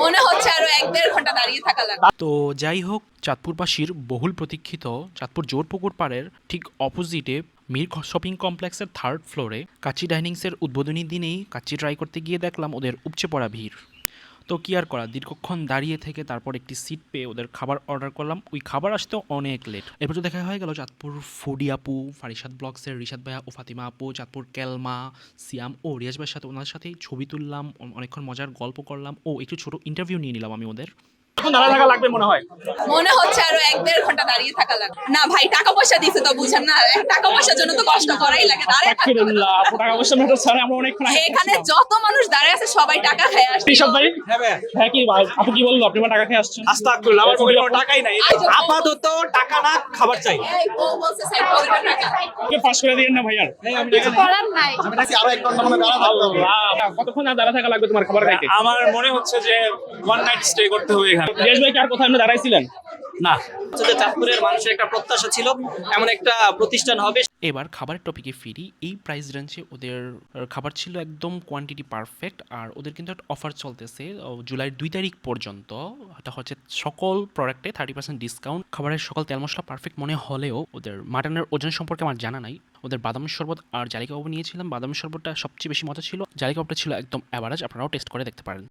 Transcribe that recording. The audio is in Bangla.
মনে হচ্ছে আরও এক দেড় ঘণ্টা দাঁড়িয়ে থাকা লাগবে। তো যাই হোক, চাঁদপুরবাসীর বহুল প্রতীক্ষিত চাঁদপুর জোরপুকুর পাড়ের ঠিক অপোজিটে মির শপিং কমপ্লেক্সের থার্ড ফ্লোরে কাচি ডাইনিংসের উদ্বোধনী দিনেই কাচি ট্রাই করতে গিয়ে দেখলাম ওদের উপচে পড়া ভিড়। তো কি আর করা? দীর্ঘক্ষণ দাঁড়িয়ে থেকে তারপর একটি সিট পেয়ে ওদের খাবার অর্ডার করলাম। ওই খাবার আসতেও অনেক লেট এরপর তো দেখা হয়ে গেল চাঁদপুর ফুডি আপু ফারিসাদ ব্লগসের রিশাদ ভাইয়া ও ফাতিমা আপু, চাঁদপুর কেলমা, সিয়াম ও রিয়াজ ভাইয়ের সাথে ওনার সাথেই ছবি তুললাম অনেকক্ষণ মজার গল্প করলাম। ও একটু ছোট ইন্টারভিউ নিয়ে নিলাম আমি ওদের। দাঁড়া থাকা লাগবে মনে হয়। মনে হচ্ছে আরও এক দেড় ঘণ্টা দাঁড়িয়ে থাকা লাগবে না ভাই টাকা পয়সা দিছে তো বুঝেন না। টাকা পয়সার জন্য তো কষ্ট করাই লাগে দাঁড়িয়ে থাকতে হবে। আস্তাগফিরুল্লাহ, আপু টাকা পয়সা ম্যাটার স্যার আমরা অনেকক্ষণ এখানে যত মানুষ দাঁড়িয়ে আছে সবাই টাকা খেয়ে আসছে। ঋষভ ভাই? হ্যাঁ হ্যাঁ কি ভাই, আপু কি বলল? আপনি আমার টাকা খেয়ে আসছেন? আস্তাগফিরুল্লাহ, আমার পকেটে কোনো টাকাই নাই। আচ্ছা, আপাতত টাকা না খাবার চাই। পাস করে দিয়েন না ভাইয়ার করার নাই। আল্লাহ, কতক্ষণ আর দাঁড়া থাকা লাগবে তোমার খাবার খাইতে? আমার মনে হচ্ছে যে ওয়ান নাইট স্টে করতে হবে এখানে। রিয়াজ ভাই কি আর কোথায় আপনি দাঁড়াইছিলেন? না। চাঁদপুরের মানুষের একটা প্রত্যাশা ছিল এমন একটা প্রতিষ্ঠান হবে। এবার খাবারের টপিকে ফিরি। এই প্রাইস রেঞ্জে ওদের খাবার ছিল একদম কোয়ান্টিটি পারফেক্ট আর ওদের কিন্তু একটা অফার চলতেছে ও, জুলাইয়ের দুই তারিখ পর্যন্ত। এটা হচ্ছে সকল প্রোডাক্টে থার্টি পার্সেন্ট ডিসকাউন্ট খাবারের সকল তেল মশলা পারফেক্ট মনে হলেও ওদের মাটনের ওজন সম্পর্কে আমার জানা নাই। ওদের বাদামের শরবত আর জালি কাবাব নিয়েছিলাম। বাদামের শরবতটা সবচেয়ে বেশি মজা ছিল। জালি কাবাবটা ছিল একদম অ্যাভারেজ আপনারাও টেস্ট করে দেখতে পারেন।